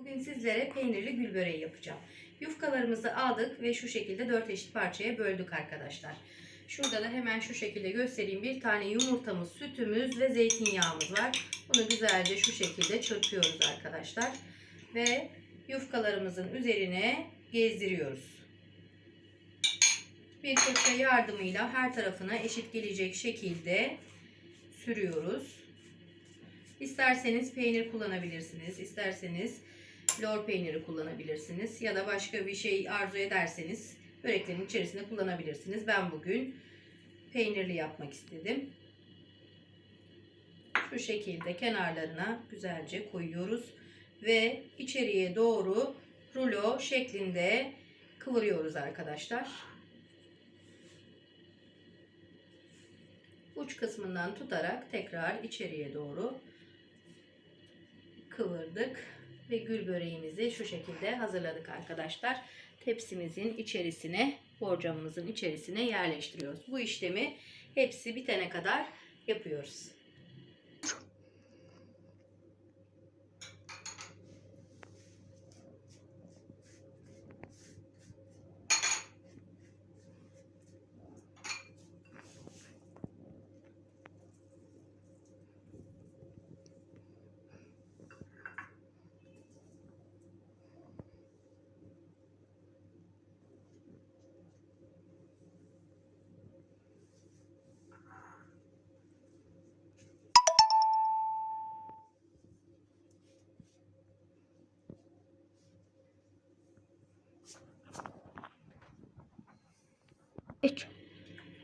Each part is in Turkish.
Bugün sizlere peynirli gül böreği yapacağım. Yufkalarımızı aldık ve şu şekilde 4 eşit parçaya böldük arkadaşlar. Şurada da hemen şu şekilde göstereyim. Bir tane yumurtamız, sütümüz ve zeytinyağımız var. Bunu güzelce şu şekilde çırpıyoruz arkadaşlar. Ve yufkalarımızın üzerine gezdiriyoruz. Bir fırça yardımıyla her tarafına eşit gelecek şekilde sürüyoruz. İsterseniz peynir kullanabilirsiniz. isterseniz lor peyniri kullanabilirsiniz. Ya da başka bir şey arzu ederseniz böreklerin içerisinde kullanabilirsiniz. Ben bugün peynirli yapmak istedim. Şu şekilde kenarlarına güzelce koyuyoruz. Ve içeriye doğru rulo şeklinde kıvırıyoruz arkadaşlar. Uç kısmından tutarak tekrar içeriye doğru kıvırdık ve gül böreğimizi şu şekilde hazırladık arkadaşlar. Tepsimizin içerisine, borcamımızın içerisine yerleştiriyoruz. Bu işlemi hepsi bitene kadar yapıyoruz. İç.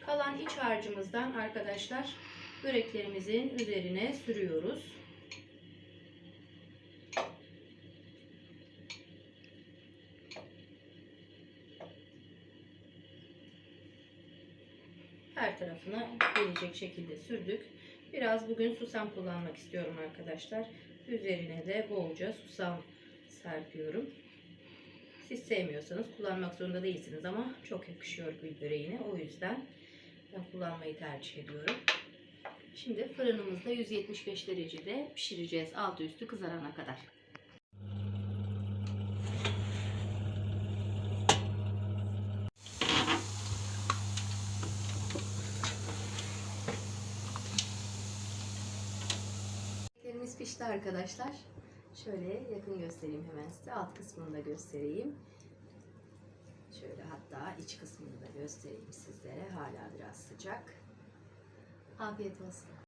Kalan iç harcımızdan arkadaşlar böreklerimizin üzerine sürüyoruz. Her tarafına gelecek şekilde sürdük. Biraz bugün susam kullanmak istiyorum arkadaşlar. Üzerine de bolca susam serpiyorum. Siz sevmiyorsanız kullanmak zorunda değilsiniz ama çok yakışıyor gül böreğine. O yüzden ben kullanmayı tercih ediyorum. Şimdi fırınımızda 175 derecede pişireceğiz altı üstü kızarana kadar. Böreklerimiz pişti arkadaşlar. Şöyle yakın göstereyim hemen size. Alt kısmını da göstereyim. Şöyle hatta iç kısmını da göstereyim sizlere. Hala biraz sıcak. Afiyet olsun.